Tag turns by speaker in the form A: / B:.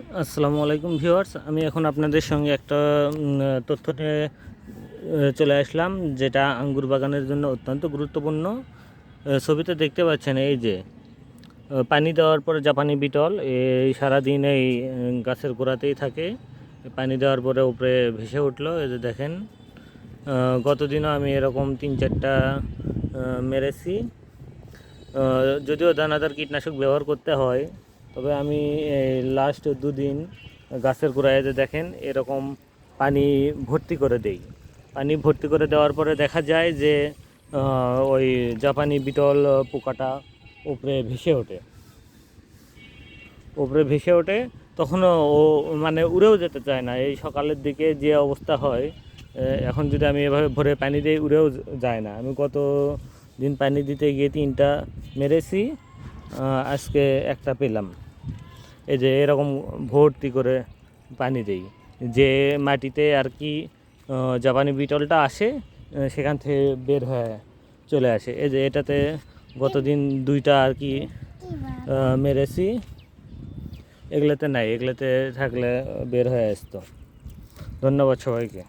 A: আসসালামু আলাইকুম ভিউয়ার্স, আমি এখন আপনাদের সঙ্গে একটা তথ্য নিয়ে চলে আসলাম, যেটা আঙ্গুর বাগানের জন্য অত্যন্ত গুরুত্বপূর্ণ। ছবিতে দেখতে পাচ্ছেন এই যে পানি দেওয়ার পরে জাপানি বিটল, এই সারাদিন এই গাছের গোড়াতেই থাকে। পানি দেওয়ার পরে উপরে ভেসে উঠল, এই যে দেখেন গতদিনও আমি এরকম তিন চারটা মেরেছি। যদিও দানাদার কীটনাশক ব্যবহার করতে হয় তবে আমি এই লাস্ট দুদিন গাছের গোড়ায় যে দেখেন, এরকম পানি ভর্তি করে দেই। পানি ভর্তি করে দেওয়ার পরে দেখা যায় যে ওই জাপানি বিটল পোকাটা উপরে ভেসে ওঠে। উপরে ভেসে ওঠে, তখনও ও মানে উড়েও যেতে চায় না। এই সকালের দিকে যে অবস্থা হয় এখন যদি আমি এভাবে ভরে পানি দিই, উড়েও যায় না। আমি গত দিন পানি দিতে গিয়ে তিনটা মেরেছি আজকে একটা পেলাম। এই যে এরকম ভর্তি করে পানি দেই। যে মাটিতে আর কি জাপানি বিটলটা আসে সেখান থেকে বের হয়ে চলে আসে। এই যে এটাতে গতদিন দুইটা আর কি মেরেছি। এগুলোতে নাই, এগুলোতে থাকলে বের হয়ে আসতো। ধন্যবাদ সবাইকে।